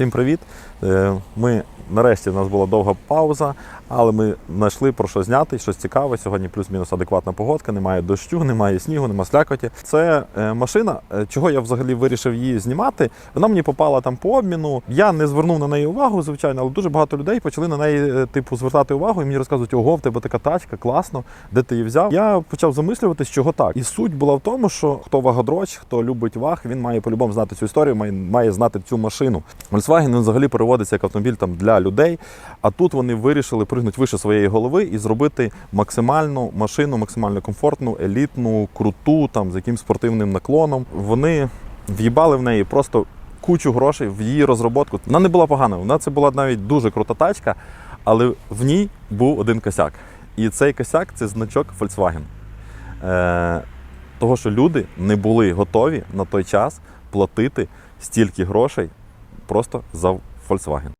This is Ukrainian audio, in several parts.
Всім привіт! Е, Ми нарешті у нас була довга пауза, але ми знайшли про що зняти, щось цікаве. Сьогодні плюс-мінус адекватна погодка, немає дощу, немає снігу, немає слякоті. Це е, машина, е, чого я взагалі вирішив її знімати. Вона мені попала там по обміну. Я не звернув на неї увагу, звичайно, але дуже багато людей почали на неї типу звертати увагу і мені розказують, ого, в тебе така тачка, класно, де ти її взяв. Я почав замислюватись, чого так. І суть була в тому, що хто вагодроч, хто любить ваг, він має по-любому знати цю історію, має знати цю машину. Volkswagen він взагалі переводиться як автомобіль там для людей. А тут вони вирішили пригнути вище своєї голови і зробити максимальну машину, максимально комфортну, елітну, круту, там з якимсь спортивним наклоном. Вони в'їбали в неї просто кучу грошей в її розробку. Вона не була погана, вона це була навіть дуже крута тачка, але в ній був один косяк. І цей косяк це значок Volkswagen. Е, того, що люди не були готові на той час платити стільки грошей просто за Volkswagen.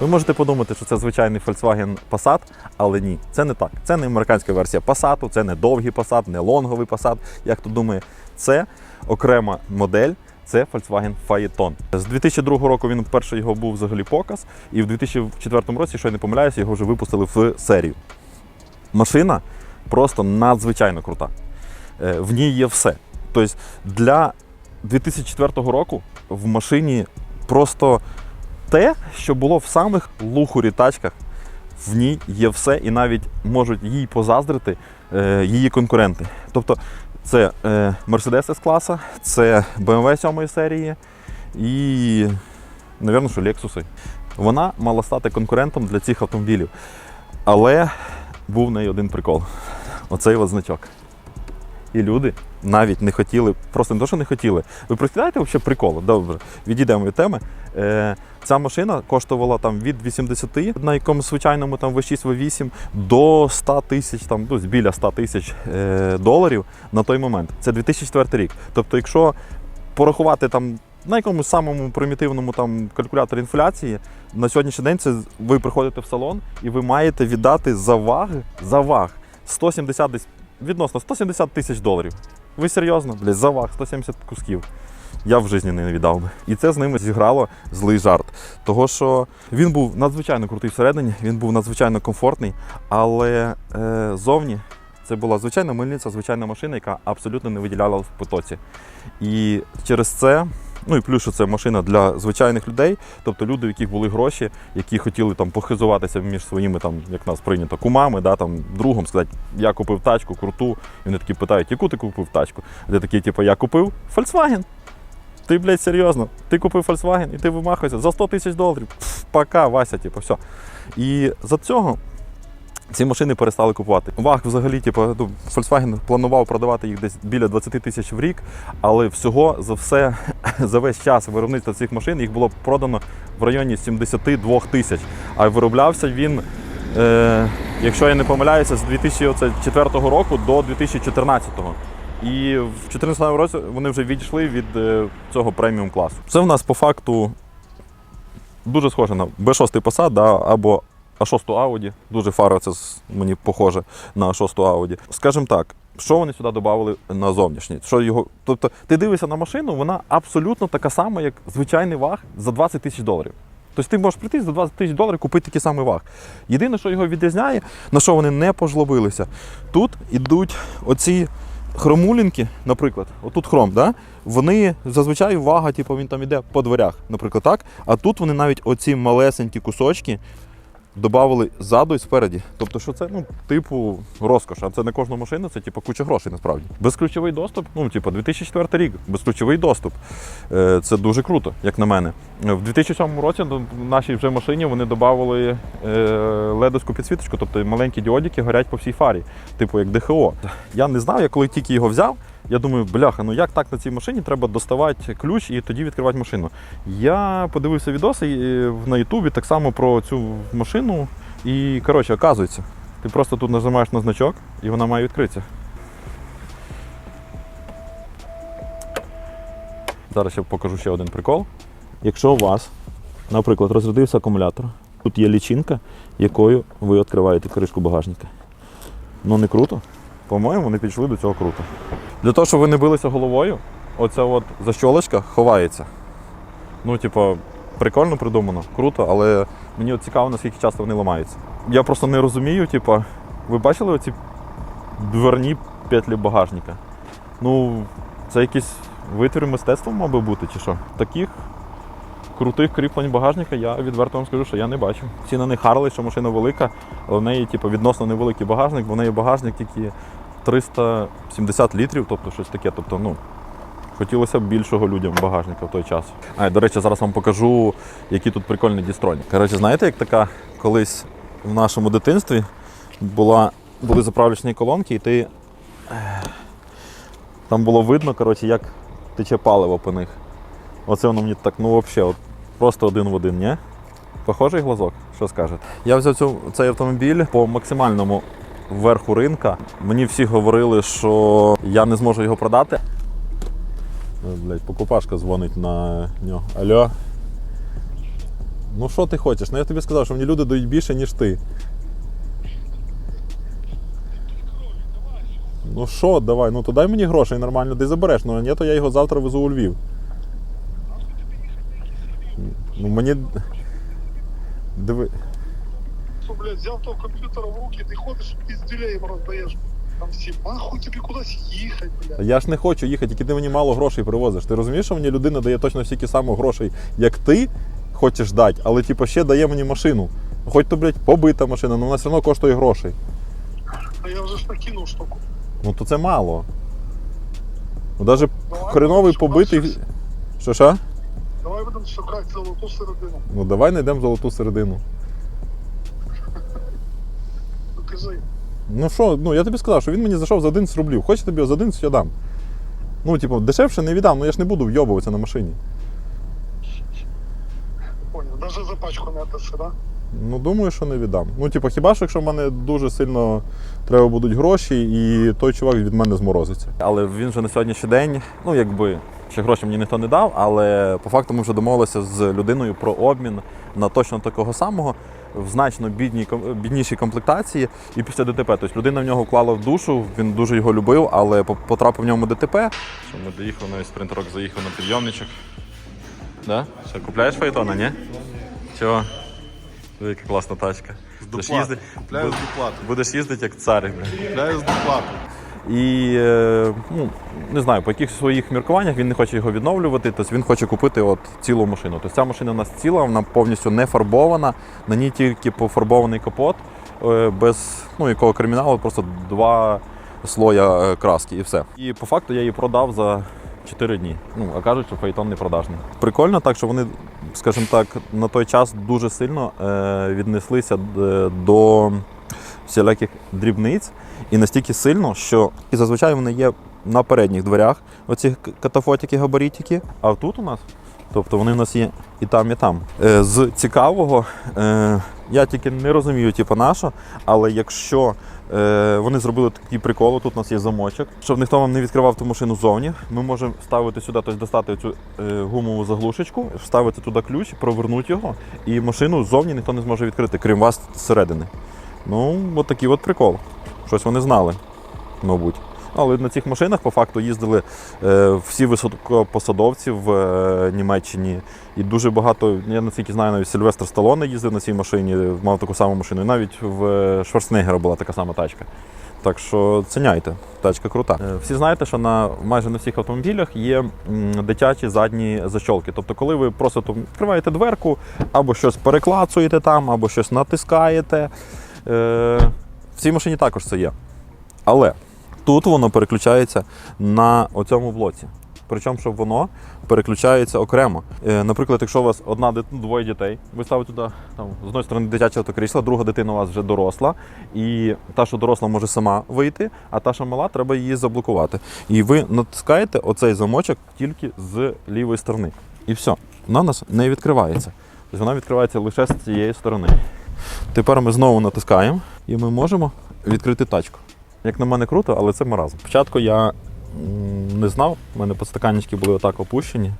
Ви можете подумати, що це звичайний Volkswagen Passat, але ні, це не так. Це не американська версія Passat, це не довгий Passat, не лонговий Passat, як хто думає. Це окрема модель. Це Volkswagen Phaeton. З 2002 року він вперше його був взагалі показ, і в 2004 році, що я не помиляюся, його вже випустили в серію. Машина просто надзвичайно крута. Е, В ній є все. Тобто для 2004 року в машині просто те, що було в самих лухурі тачках. В ній є все, і навіть можуть їй позаздрити е, її конкуренти. Тобто це е, Mercedes S-класа, це BMW 7 серії і, напевно, що Lexus. Вона мала стати конкурентом для цих автомобілів. Але був в неї один прикол. Оцей от значок. І люди навіть не хотіли, просто не то, що не хотіли. Ви представляєте взагалі прикол? Добре, відійдемо від теми. Е, ця машина коштувала там від 80 на якомусь звичайному там V6, V8 до 100 тисяч, там ну, біля 100 тисяч е, доларів на той момент. Це 2004 рік. Тобто, якщо порахувати там на якомусь самому примітивному там калькуляторі інфляції, на сьогоднішній день це ви приходите в салон і ви маєте віддати за ваги, за ваг 170 десь відносно 170 тисяч доларів. Ви серйозно? Блядь, за ваг 170 кусків. Я в житті не віддав би. І це з ними зіграло злий жарт. Того, що він був надзвичайно крутий всередині, він був надзвичайно комфортний, але е, зовні це була звичайна мильниця, звичайна машина, яка абсолютно не виділяла в потоці. І через це, ну і плюс, що це машина для звичайних людей, тобто люди, у яких були гроші, які хотіли там похизуватися між своїми, там, як нас прийнято, кумами, да, там, другом, сказати, я купив тачку, круту. І вони такі питають, яку ти купив тачку? А ти такий, типу, я купив Volkswagen. Ти, блядь, серйозно, ти купив Volkswagen і ти вимахуєшся за 100 тисяч доларів. Пф, пока, Вася, типу, все. І за цього ці машини перестали купувати. Ваг взагалі, типу, ну, Volkswagen планував продавати їх десь біля 20 тисяч в рік, але всього за все, за весь час виробництва цих машин їх було продано в районі 72 тисяч. А вироблявся він, е, якщо я не помиляюся, з 2004 року до 2014. І в 2014 році вони вже відійшли від е, цього преміум класу. Це в нас по факту дуже схоже на B6 Passat да, або А6 Audi. Дуже фара це мені похоже на А6 Audi. Скажімо так, що вони сюди додали на зовнішній? Що його... Тобто ти дивишся на машину, вона абсолютно така сама, як звичайний ваг за 20 тисяч доларів. Тобто ти можеш прийти за 20 тисяч доларів купити такий самий ваг. Єдине, що його відрізняє, на що вони не пожлобилися, тут ідуть оці хромулінки, наприклад, отут хром, да? вони зазвичай вага, типу, він там іде по дверях, наприклад, так. А тут вони навіть оці малесенькі кусочки додали ззаду і спереді. Тобто, що це, ну, типу, розкош, а це не кожна машина, це типу куча грошей насправді. Безключовий доступ, ну, типу, 2004 рік, безключовий доступ. Е, Це дуже круто, як на мене. В 2007 році до нашій вже машині вони додали ледовську підсвіточку, тобто маленькі діодики горять по всій фарі, типу як ДХО. Я не знав, я коли тільки його взяв. Я думаю, бляха, ну як так на цій машині треба доставати ключ і тоді відкривати машину. Я подивився відоси е, на Ютубі так само про цю машину. І коротше, оказується, ти просто тут нажимаєш на значок і вона має відкритися. Зараз я покажу ще один прикол. Якщо у вас Наприклад, розрядився акумулятор. Тут є лічинка, якою ви відкриваєте кришку багажника. Ну не круто. По-моєму, вони підійшли до цього круто. Для того, щоб ви не билися головою, оця от защолочка ховається. Ну, типу, прикольно придумано, круто, але мені от цікаво, наскільки часто вони ламаються. Я просто не розумію, типу, ви бачили оці дверні петлі багажника? Ну, це якийсь витвір мистецтва, би бути, чи що? Таких крутих кріплень багажника я відверто вам скажу, що я не бачу. Всі на них харли, що машина велика, але в неї типу, відносно невеликий багажник, бо в неї багажник тільки 370 літрів, тобто щось таке. Тобто, ну, хотілося б більшого людям багажника в той час. А, до речі, зараз вам покажу, які тут прикольні дістроні. Коротше, знаєте, як така колись в нашому дитинстві була, були заправочні колонки, і ти. Там було видно, коротше, як тече паливо по них. Оце воно мені так, ну взагалі, от просто один в один, ні? Похожий глазок, що скажете? Я взяв цю, цей автомобіль по максимальному верху ринка. Мені всі говорили, що я не зможу його продати. Ой, Блядь, покупашка дзвонить на нього. Алло. Ну що ти хочеш? Ну я тобі сказав, що мені люди дають більше, ніж ти. Ну що, давай, ну то дай мені грошей нормально, ти забереш. Ну ні, то я його завтра везу у Львів. Ну мені. Диви. Что, блядь, взял того компьютера в руки, ты ходишь им раздаешь. Там все, нахуй тебе кудись їхать, блядь. Я ж не хочу їхати, тільки ти мені мало грошей привозиш. Ти розумієш, що мені людина дає точно стільки само грошей, як ти хочеш дати, але типу, ще дає мені машину. Хоч то, блядь, побита машина, але вона все одно коштує грошей. А я вже ж накинув штуку. Ну то це мало. Ну навіть Давай хреновий будемо побитий. шукати. Що що? Давай будемо шукати золоту середину. Ну давай знайдемо золоту середину. Ну кажи. Ну що, ну я тобі сказав, що він мені зайшов за 11 рублів. Хочеш я тобі за 11 я дам. Ну, типу, дешевше не віддам, ну я ж не буду вйобуватися на машині. Понял. Даже за пачку не отдаси, да? Ну, думаю, що не віддам. Ну, типу, хіба що якщо в мене дуже сильно треба будуть гроші, і той чувак від мене зморозиться. Але він вже на сьогоднішній день, ну якби ще гроші мені ніхто не дав, але по факту ми вже домовилися з людиною про обмін на точно такого самого в значно бідній, біднішій комплектації і після ДТП. Тобто людина в нього вклала в душу, він дуже його любив, але потрапив в ньому ДТП. Що ми доїхали, навіть спринтерок заїхав на підйомничок. Да? Що, купляєш фаетона, ні? Чого? Яка класна тачка. Будеш доплати. їздити, Купляю з доплати. будеш їздити як цар. Купляю з доплату. І е, ну, не знаю, по якихось своїх міркуваннях він не хоче його відновлювати, тобто він хоче купити от цілу машину. Тобто ця машина у нас ціла, вона повністю не фарбована, на ній тільки пофарбований капот, е, без ну, якого криміналу, просто два слоя е, краски і все. І по факту я її продав за 4 дні. Ну, а кажуть, що фаетон не продажний. Прикольно так, що вони, скажімо так, на той час дуже сильно віднеслися до всіляких дрібниць і настільки сильно, що і зазвичай вони є на передніх дверях, оці катафотики, габаритики. А тут у нас, тобто вони в нас є і там, і там. Е, з цікавого, е, я тільки не розумію, типу, на але якщо е, вони зробили такий прикол, тут у нас є замочок, щоб ніхто вам не відкривав ту машину ззовні, ми можемо ставити сюди, тобто достати цю гумову заглушечку, вставити туди ключ, провернути його, і машину ззовні ніхто не зможе відкрити, крім вас зсередини. Ну, от такий от прикол. Щось вони знали, мабуть. Але на цих машинах по факту їздили е, всі високопосадовці в е, Німеччині. І дуже багато, я наскільки знаю, навіть Сильвестр Сталоне їздив на цій машині, мав таку саму машину. І навіть в е, Шварценеггера була така сама тачка. Так що ціняйте, тачка крута. Всі знаєте, що на майже на всіх автомобілях є дитячі задні защолки. Тобто, коли ви просто там відкриваєте дверку, або щось переклацуєте там, або щось натискаєте. Цій машині також це є. Але тут воно переключається на оцьому блоці. Причому, що воно переключається окремо. Е, наприклад, якщо у вас одна дит- ну, двоє дітей, ви ставите туди там, з одної сторони дитяче автокрісло, друга дитина у вас вже доросла, і та, що доросла, може сама вийти, а та, що мала, треба її заблокувати. І ви натискаєте оцей замочок тільки з лівої сторони. І все, вона у нас не відкривається. Тобто вона відкривається лише з цієї сторони. Тепер ми знову натискаємо і ми можемо відкрити тачку. Як на мене круто, але це маразм. Спочатку я не знав, у мене подстаканнички були отак опущені.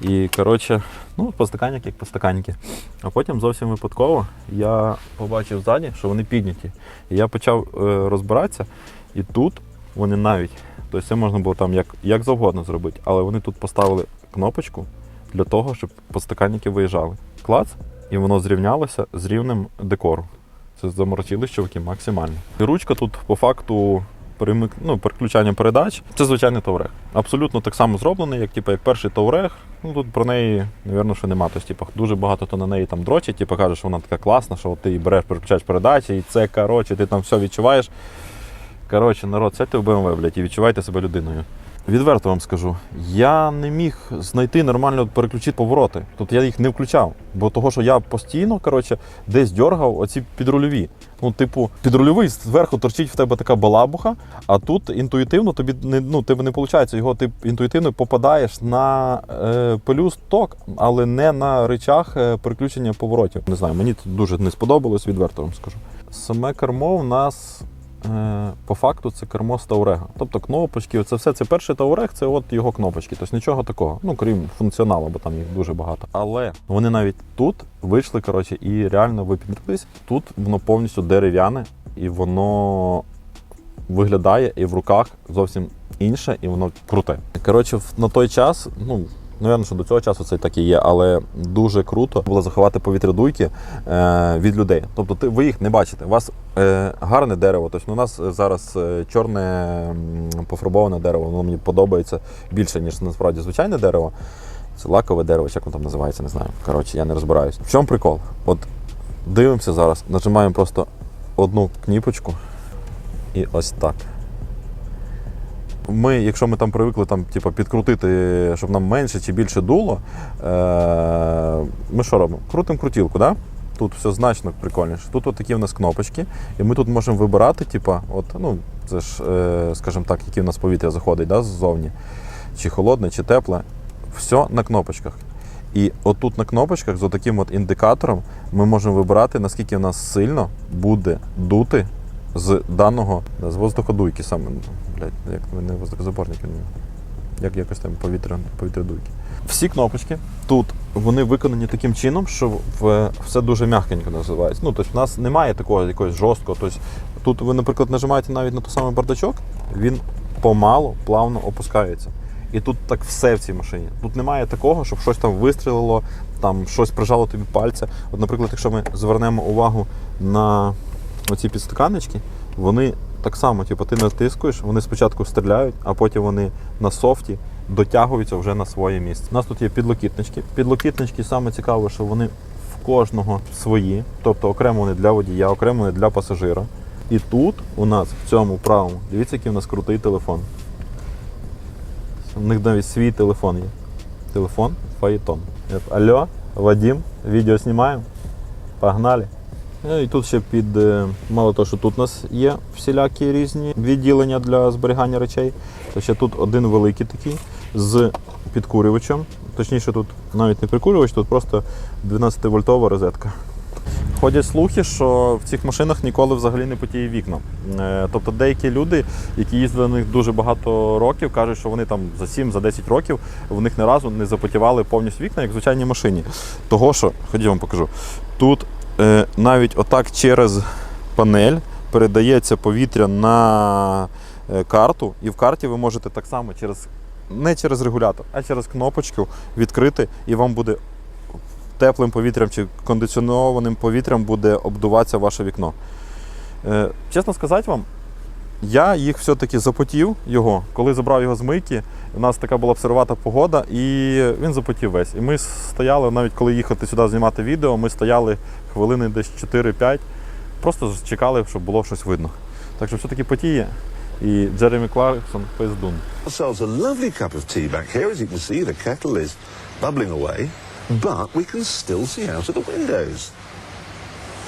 І коротше, ну, постаканник як постаканники. А потім зовсім випадково я побачив ззаді, що вони підняті. І я почав е, розбиратися, і тут вони навіть, тобто це можна було там як, як завгодно зробити, але вони тут поставили кнопочку для того, щоб постаканники виїжджали. Клац, і воно зрівнялося з рівнем декору. Це заморочили чуваки максимально. І ручка тут по факту перемик... ну, переключання передач. Це звичайний таврег. Абсолютно так само зроблений, як, типу, як перший таврег. Ну тут про неї, напевно, що нема. Тобто, типу, дуже багато хто на неї там дрочить, типу, каже, що вона така класна, що ти береш, переключаєш передачі, і це коротше, ти там все відчуваєш. Коротше, народ, сядьте в BMW, блядь, і відчувайте себе людиною. Відверто вам скажу, я не міг знайти нормально переключити повороти. Тобто я їх не включав. Бо того, що я постійно коротше, десь дергав оці підрульові. Ну, типу, підрульовий зверху торчить в тебе така балабуха, а тут інтуїтивно тобі не, ну, тебе не виходить. Його ти інтуїтивно попадаєш на е, пелюс ток, але не на речах е, переключення поворотів. Не знаю, мені тут дуже не сподобалось, відверто вам скажу. Саме кермо в нас по факту це кермо з Таурега. Тобто кнопочки, це все. Це перший Таурег, це от його кнопочки. Тобто нічого такого. Ну, крім функціоналу, бо там їх дуже багато. Але вони навіть тут вийшли, коротше, і реально випідрились. Тут воно повністю дерев'яне, і воно виглядає і в руках зовсім інше, і воно круте. Коротше, на той час, ну. Навірно, що до цього часу це так і є, але дуже круто було заховати повітрядуйки е, від людей. Тобто ти, ви їх не бачите. У вас е, гарне дерево. Тобто у нас зараз е, чорне пофарбоване дерево, воно мені подобається більше, ніж насправді звичайне дерево. Це лакове дерево, як воно там називається, не знаю. Коротше, я не розбираюсь. В чому прикол? От дивимося зараз, нажимаємо просто одну кніпочку і ось так. Ми, якщо ми там привикли там, типу, підкрутити, щоб нам менше чи більше дуло, е- ми що робимо? Крутимо крутілку, да? Тут все значно прикольніше. Тут от такі в нас кнопочки, і ми тут можемо вибирати, типа, от, ну, це ж, е, скажімо так, яке в нас повітря заходить да, ззовні, чи холодне, чи тепле. Все на кнопочках. І отут на кнопочках з таким от індикатором ми можемо вибирати, наскільки в нас сильно буде дути з даного з воздуходуйки саме. Блядь, як не воздухозаборники, ну, як якось там повітря, повітрядуйки. Всі кнопочки тут вони виконані таким чином, що в, все дуже м'якенько називається. Ну, тобто в нас немає такого якогось жорсткого. Тобто, тут ви, наприклад, нажимаєте навіть на той самий бардачок, він помалу, плавно опускається. І тут так все в цій машині. Тут немає такого, щоб щось там вистрілило, там щось прижало тобі пальця. От, наприклад, якщо ми звернемо увагу на оці підстаканнички, вони так само, типу, ти натискуєш, вони спочатку стріляють, а потім вони на софті дотягуються вже на своє місце. У нас тут є підлокітнички. Підлокітнички саме цікаве, що вони в кожного свої, тобто окремо вони для водія, окремо вони для пасажира. І тут у нас в цьому правому, дивіться, який у нас крутий телефон. У них навіть свій телефон є. Телефон Фаїтон. Алло, Вадим, відео знімаємо. Погнали. Ну, І тут ще під е, мало того, що тут у нас є всілякі різні відділення для зберігання речей. То ще тут один великий такий з підкурювачем. Точніше, тут навіть не прикурювач, тут просто 12-вольтова розетка. Ходять слухи, що в цих машинах ніколи взагалі не потіє вікна. Е, Тобто деякі люди, які їздили на них дуже багато років, кажуть, що вони там за 7-10 років в них ні разу не запотівали повністю вікна, як в звичайній машині. Того, що, ходіть вам покажу, тут е, навіть отак через панель передається повітря на е, карту, і в карті ви можете так само через не через регулятор, а через кнопочку відкрити, і вам буде теплим повітрям чи кондиціонованим повітрям буде обдуватися ваше вікно. Е, чесно сказати вам, я їх все-таки запотів його, коли забрав його з мийки. У нас така була обсервата погода, і він запотів весь. І ми стояли, навіть коли їхати сюди знімати відео, ми стояли хвилини десь 4-5, просто чекали, щоб було щось видно. Так що все-таки потіє. І Джеремі Кларксон пиздун. ourselves a lovely cup of tea back here. As you can see, the kettle is bubbling away, but we can still see out of the windows.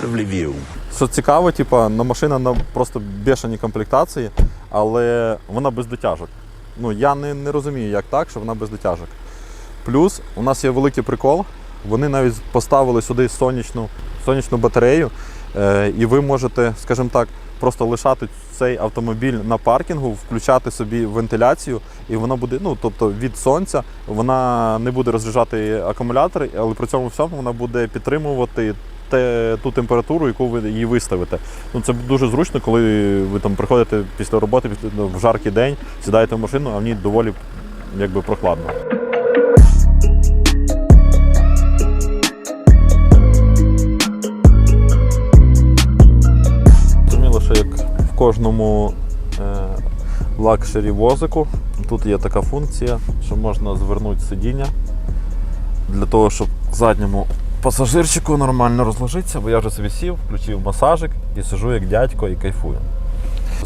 Lovely view. Що цікаво, типа, на машина на просто бешені комплектації, але вона без дотяжок. Ну, я не, не розумію, як так, що вона без дотяжок. Плюс у нас є великий прикол. Вони навіть поставили сюди сонячну, сонячну батарею, е, і ви можете, скажімо так, просто лишати цей автомобіль на паркінгу, включати собі вентиляцію, і вона буде, ну тобто від сонця вона не буде розряджати акумулятори, але при цьому всьому вона буде підтримувати те, ту температуру, яку ви її виставите. Ну це дуже зручно, коли ви там приходите після роботи ну, в жаркий день, сідаєте в машину, а в ній доволі якби прохладно. Зрозуміло, що як в кожному е, лакшері возику, тут є така функція, що можна звернути сидіння для того, щоб задньому пасажирчику нормально розложитися, бо я вже собі сів, включив масажик і сижу як дядько і кайфую.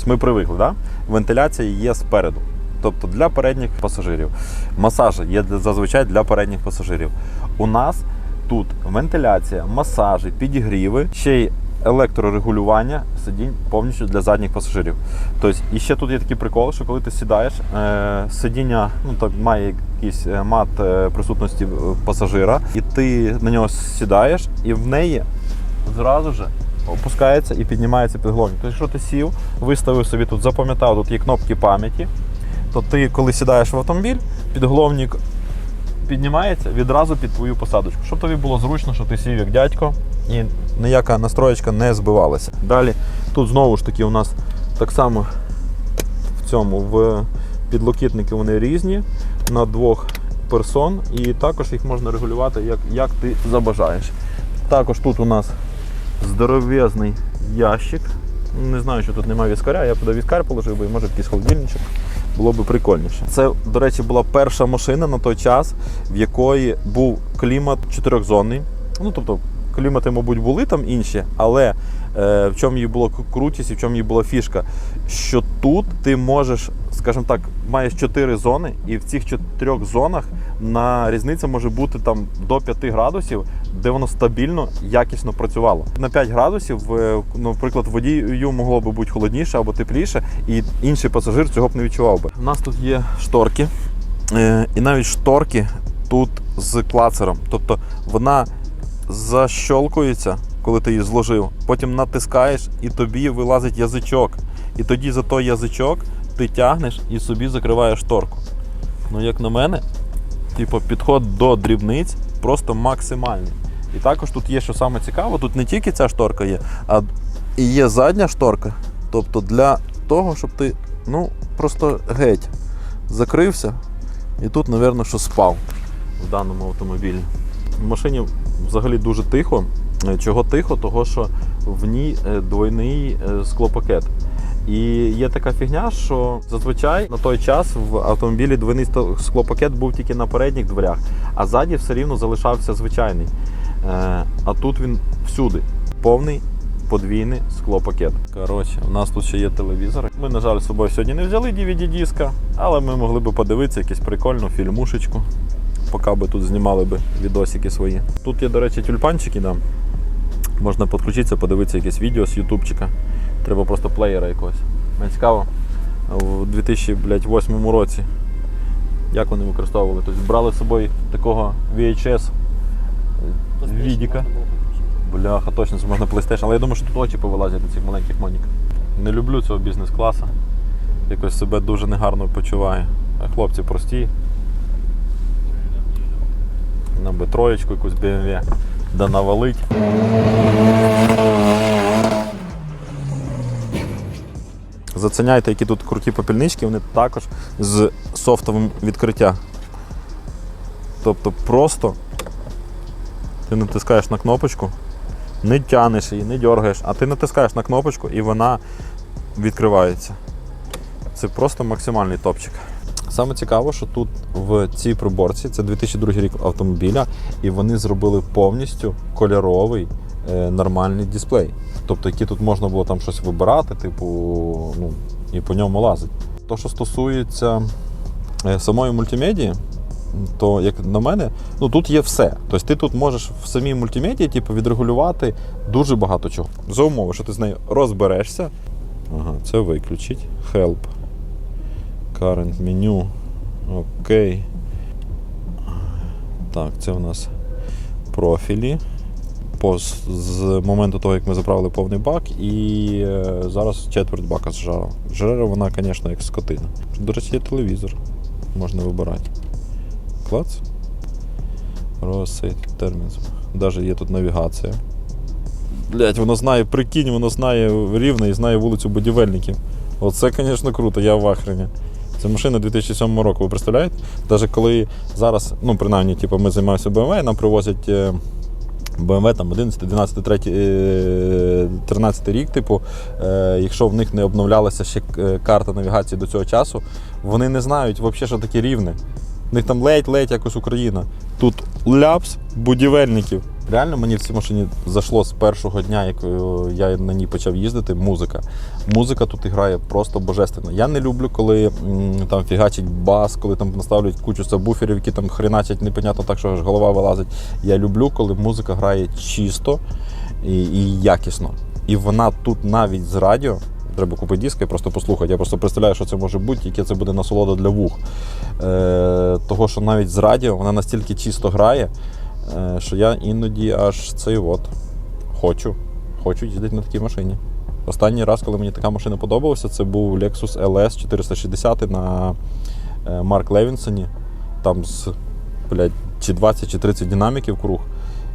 Ми привикли, да? вентиляція є спереду. Тобто для передніх пасажирів. Масажі є зазвичай для передніх пасажирів. У нас тут вентиляція, масажі, підігріви, ще й електрорегулювання сидінь повністю для задніх пасажирів. Тобто, і ще тут є такий прикол, що коли ти сідаєш, е, сидіння ну, так, має якийсь е, мат е, присутності пасажира, і ти на нього сідаєш, і в неї зразу же опускається і піднімається підголовник. Тобто, якщо ти сів, виставив собі тут, запам'ятав, тут є кнопки пам'яті, то ти, коли сідаєш в автомобіль, підголовник піднімається відразу під твою посадочку. Щоб тобі було зручно, що ти сів як дядько і ніяка настроєчка не збивалася. Далі тут знову ж таки у нас так само в цьому в підлокітники вони різні на двох персон, і також їх можна регулювати як, як ти забажаєш. Також тут у нас здоровезний ящик. Не знаю, що тут немає віскаря, я туди віскар положив і може якийсь холодильничок. Було б прикольніше. Це, до речі, була перша машина на той час, в якої був клімат чотирьохзонний. Ну, тобто, клімати, мабуть, були там інші, але е, в чому її було крутість і в чому її була фішка, що тут ти можеш, скажімо так, маєш чотири зони, і в цих чотирьох зонах на різниця може бути там до 5 градусів, де воно стабільно, якісно працювало. На 5 градусів, е, ну, наприклад, водію могло би бути холодніше або тепліше, і інший пасажир цього б не відчував би. У нас тут є шторки, е, і навіть шторки тут з клацером. Тобто вона защолкується, коли ти її зложив, потім натискаєш і тобі вилазить язичок. І тоді за той язичок ти тягнеш і собі закриваєш шторку. Ну, як на мене, типу, підход до дрібниць просто максимальний. І також тут є, що саме цікаво, тут не тільки ця шторка є, а і є задня шторка. Тобто для того, щоб ти ну, просто геть закрився і тут, напевно, що спав в даному автомобілі. В машині взагалі дуже тихо. Е, Чого тихо? Того, що в ній е, двойний е, склопакет. І є така фігня, що зазвичай на той час в автомобілі двойний склопакет був тільки на передніх дверях, а ззаді все рівно залишався звичайний. Е, А тут він всюди. Повний подвійний склопакет. Коротше, у нас тут ще є телевізор. Ми, на жаль, з собою сьогодні не взяли DVD-диска, але ми могли б подивитися якусь прикольну фільмушечку, поки би тут знімали би відосики свої. Тут є, до речі, тюльпанчики, да. можна підключитися, подивитися якесь відео з ютубчика. Треба просто плеєра якогось. Мені цікаво, у 2008 році, як вони використовували. Тобто брали з собою такого VHS відіка. Бляха, точно, це можна PlayStation, але я думаю, що тут очі повилазять на цих маленьких моніках. Не люблю цього бізнес-класу. Якось себе дуже негарно почуваю. А хлопці прості. Нам би троєчку якусь BMW да навалить. Заценяйте, які тут круті попільнички, вони також з софтовим відкриття. Тобто просто ти натискаєш на кнопочку, не тянеш її, не дергаєш, а ти натискаєш на кнопочку і вона відкривається. Це просто максимальний топчик. Саме цікаво, що тут в цій приборці це 2002 рік автомобіля, і вони зробили повністю кольоровий е, нормальний дисплей. Тобто, який тут можна було там щось вибирати, типу, ну, і по ньому лазить. То, що стосується е, самої мультимедії, то як на мене, ну тут є все. Тобто ти тут можеш в самій мультимедії типу, відрегулювати дуже багато чого. За умови, що ти з нею розберешся. Ага, це виключить. Help. Current menu. Окей. Так, це у нас профілі. по, з, з моменту того, як ми заправили повний бак, і е, зараз четверть бака зжарила. Жере вона, звісно, як скотина. До речі, є телевізор. Можна вибирати. Клац. Розсейт термін. Навіть є тут навігація. Блять, воно знає, прикинь, воно знає рівне і знає вулицю будівельників. Оце, звісно, круто, я в ахрені. Це машина 2007 року, ви представляєте? Навіть коли зараз, ну принаймні, типу, ми займаємося BMW, нам привозять е, BMW там 11, 12, 3, е, 13 рік, типу, е, якщо в них не обновлялася ще е, карта навігації до цього часу, вони не знають взагалі, що таке рівне. В них там ледь-ледь якось Україна. Тут ляпс будівельників. Реально мені в цій машині зайшло з першого дня, як е, я на ній почав їздити, музика. Музика тут грає просто божественно. Я не люблю, коли там фігачить бас, коли там наставлюють кучу сабвуферів, які там хреначать непонятно так, що аж голова вилазить. Я люблю, коли музика грає чисто і, і якісно. І вона тут навіть з радіо. Треба купити диск і просто послухати. Я просто представляю, що це може бути, яке це буде насолода для вух. Е, того, що навіть з радіо вона настільки чисто грає, е, що я іноді аж цей от хочу. Хочу їздити на такій машині. Останній раз, коли мені така машина подобалася, це був Lexus LS 460 на е, Марк Левінсоні. Там з блядь, чи 20 чи 30 динаміків круг.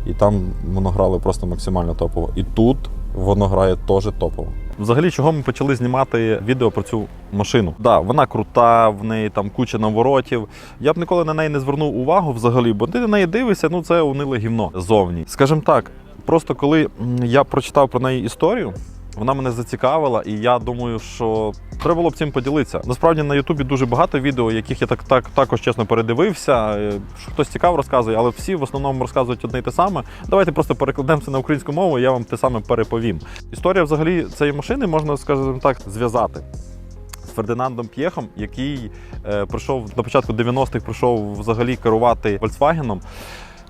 І там воно грало просто максимально топово. І тут воно грає теж топово. Взагалі, чого ми почали знімати відео про цю машину? Да, вона крута, в неї там куча наворотів. Я б ніколи на неї не звернув увагу взагалі, бо ти на неї дивишся, ну це униле гівно зовні. Скажімо так, просто коли я прочитав про неї історію. Вона мене зацікавила, і я думаю, що треба було б цим поділитися. Насправді на Ютубі дуже багато відео, яких я так, так також чесно передивився. е, хтось цікаво розказує, але всі в основному розказують одне й те саме. Давайте просто перекладемо це на українську мову, і я вам те саме переповім. Історія взагалі цієї машини можна, скажімо так, зв'язати. З Фердинандом П'єхом, який е, прийшов на початку 90-х, прийшов взагалі керувати Volkswagen.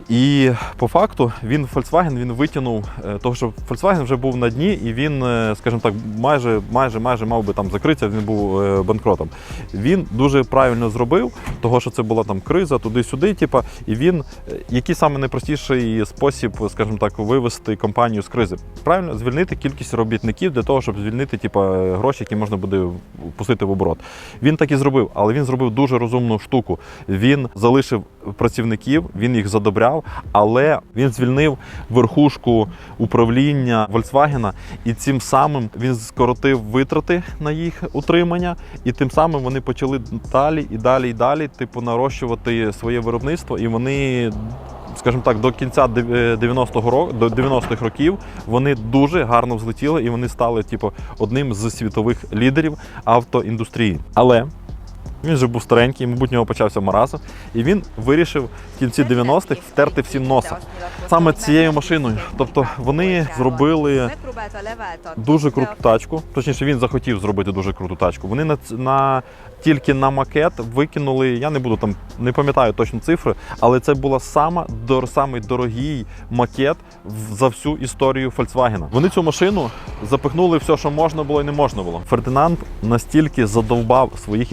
І по факту він Volkswagen він витягнув, е, того, що Volkswagen вже був на дні, і він, е, скажімо так, майже майже майже мав би там закритися, він був е, банкротом. Він дуже правильно зробив, того, що це була там криза, туди-сюди. Типа, і він, який саме найпростіший спосіб, скажімо так, вивести компанію з кризи? Правильно, звільнити кількість робітників для того, щоб звільнити типа, гроші, які можна буде пустити в оборот. Він так і зробив, але він зробив дуже розумну штуку. Він залишив працівників, він їх задобряв, але він звільнив верхушку управління Volkswagen, і цим самим він скоротив витрати на їх утримання, і тим самим вони почали далі і далі і далі, типу, нарощувати своє виробництво, і вони. Скажімо так, до кінця дев- е, 90-го року, до 90-х років вони дуже гарно взлетіли і вони стали, типу, одним з світових лідерів автоіндустрії. Але він вже був старенький, мабуть, в нього почався маразм, і він вирішив в кінці 90-х втерти всім носа. Саме цією машиною. Тобто вони зробили дуже круту тачку. Точніше, він захотів зробити дуже круту тачку. Вони на, на тільки на макет викинули. Я не буду там, не пам'ятаю точно цифри, але це була сама дор, самий дорогий макет за всю історію Volkswagen. Вони цю машину запихнули все, що можна було і не можна було. Фердинанд настільки задовбав своїх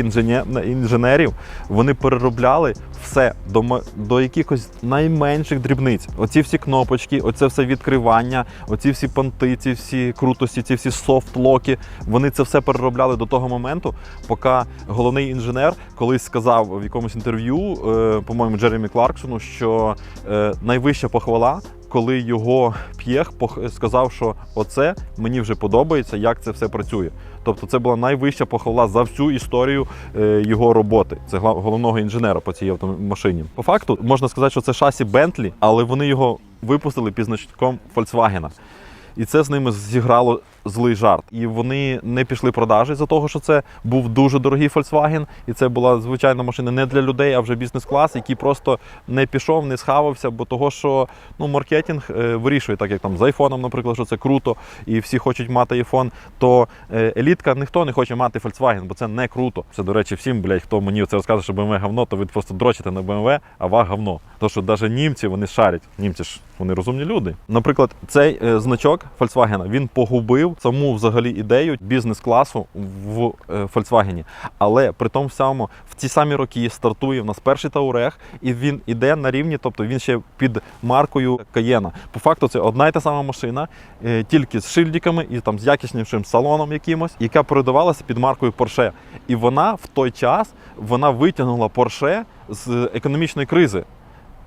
інженерів, вони переробляли все до, до якихось найменших дрібниць. Оці всі кнопочки, оце все відкривання, оці всі понти, ці всі крутості, ці всі софтлоки. Вони це все переробляли до того моменту, поки головний інженер колись сказав в якомусь інтерв'ю, е, по-моєму, Джеремі Кларксону, що е, найвища похвала. Коли його п'єх сказав, що оце мені вже подобається, як це все працює. Тобто це була найвища похвала за всю історію е, його роботи. Це головного інженера по цій автомашині. По факту можна сказати, що це шасі Бентлі, але вони його випустили під значком Volkswagen. І це з ними зіграло злий жарт. І вони не пішли продажі за того, що це був дуже дорогий Volkswagen, і це була звичайна машина не для людей, а вже бізнес-клас, який просто не пішов, не схавався, бо того, що ну маркетинг е, вирішує, так як там з айфоном, наприклад, що це круто, і всі хочуть мати айфон, то е, елітка ніхто не хоче мати Volkswagen, бо це не круто. Це, до речі, всім, блядь, хто мені це розказує, що BMW говно, то ви просто дрочите на BMW, а ва говно. То що навіть німці вони шарять. Німці ж вони розумні люди. Наприклад, цей е, значок Volkswagen він погубив саму взагалі ідею бізнес-класу в е, Volkswagen. Але при тому всьому в ті самі роки стартує в нас перший Таурег, і він іде на рівні, тобто він ще під маркою Каєна. По факту це одна й та сама машина, е, тільки з шильдиками і там з якіснішим салоном якимось, яка передавалася під маркою Porsche. І вона в той час вона витягнула Porsche з економічної кризи.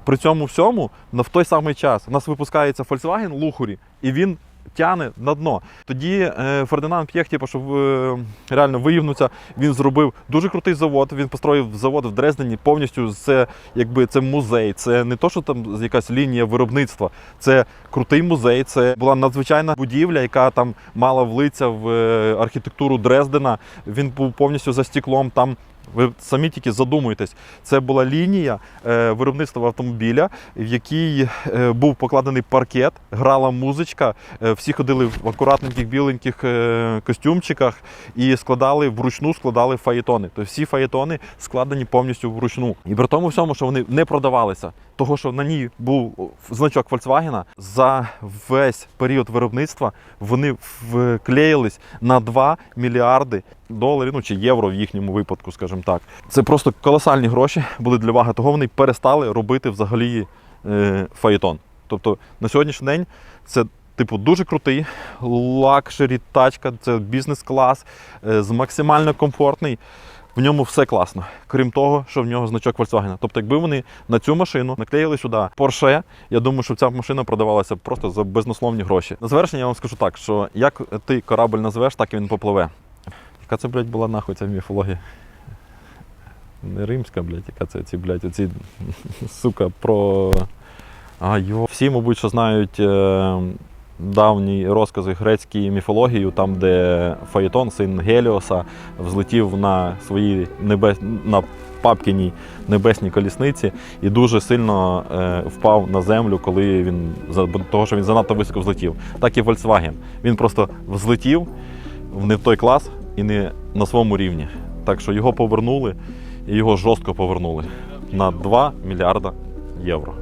При цьому всьому на в той самий час у нас випускається Volkswagen Лухурі, і він тяне на дно. Тоді е, Фердинанд П'єх, типу, щоб е, реально виївнутися, він зробив дуже крутий завод. Він построїв завод в Дрездені повністю. Це якби це музей. Це не то, що там якась лінія виробництва. Це крутий музей. Це була надзвичайна будівля, яка там мала влитися в е, архітектуру Дрездена. Він був повністю за стеклом. Там ви самі тільки задумуєтесь, це була лінія е, виробництва автомобіля, в якій е, був покладений паркет, грала музичка, е, всі ходили в акуратненьких біленьких костюмчиках і складали вручну складали фаєтони. Тобто всі фаєтони складені повністю вручну. І при тому всьому, що вони не продавалися, того, що на ній був значок Volkswagen, за весь період виробництва вони вклеїлись на 2 мільярди доларів, ну чи євро в їхньому випадку, скажімо так. Це просто колосальні гроші були для ваги. Того вони перестали робити взагалі е, фаєтон. Тобто на сьогоднішній день це. Типу, дуже крутий лакшері тачка, це бізнес-клас, е, з максимально комфортний. В ньому все класно, крім того, що в нього значок Volkswagen. Тобто, якби вони на цю машину наклеїли сюди Porsche, я думаю, що ця машина продавалася просто за безнословні гроші. На завершення я вам скажу так, що як ти корабль назвеш, так і він попливе. Яка це, блядь, була нахуй ця міфологія? Не римська, блядь, яка це ці, блядь, оці, сука, про. А, йо. Всі, мабуть, що знають е, давні розкази грецької міфології, там, де Фаєтон, син Геліоса, взлетів на своїй небес... на папкіній небесній колісниці і дуже сильно е, впав на землю, коли він за того, що він занадто високо взлетів. Так і Volkswagen. Він просто взлетів в не в той клас і не на своєму рівні. Так що його повернули і його жорстко повернули на 2 мільярда євро.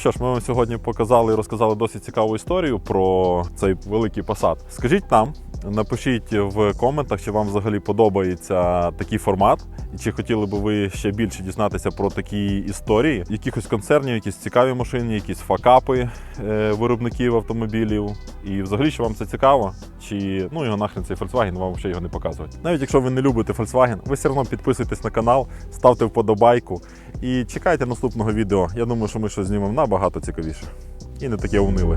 Що ж, ми вам сьогодні показали і розказали досить цікаву історію про цей великий посад. Скажіть нам, напишіть в коментах, чи вам взагалі подобається такий формат, і чи хотіли би ви ще більше дізнатися про такі історії, якихось концернів, якісь цікаві машини, якісь факапи е, виробників автомобілів. І взагалі, що вам це цікаво, чи ну його нахрен цей Volkswagen, вам ще його не показують. Навіть якщо ви не любите Volkswagen, ви все одно підписуйтесь на канал, ставте вподобайку і чекайте наступного відео. Я думаю, що ми щось знімемо набагато цікавіше і не таке униле.